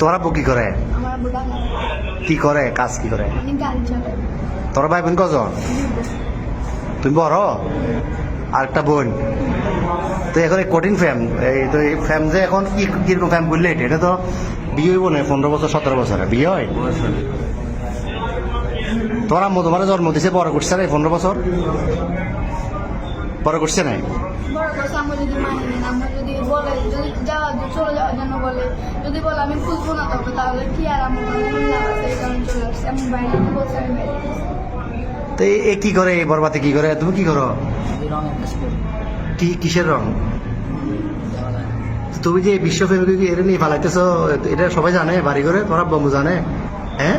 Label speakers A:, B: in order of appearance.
A: তো আব্বু কি করে? কি করে? কাজ কি করে? তোর ভাই বোন কজন? তুমি বড়? আর একটা বোন। তো এখন কঠিন ফ্যাম এই তো এই ফ্যাম যে এখন কি কীরকম ফ্যাম করলে এটা তো বিয়ে হইব না, পনেরো বছর, সতেরো বছরে। বিয়ে হয়। তোমার আম্মু তোমার জন্ম দিছে বড় করছে না এই পনেরো বছর। বড় করছে নাই। তো এ- কি করে বরবাতে কি করে? তুমি কি করো? কি কিসের রং? তুমি যে বিশ্ব ফেমিকে এটা নিয়ে ফালাইতেছো এটা সবাই জানে বাড়ি করে তোমার বম্বু জানে হ্যাঁ?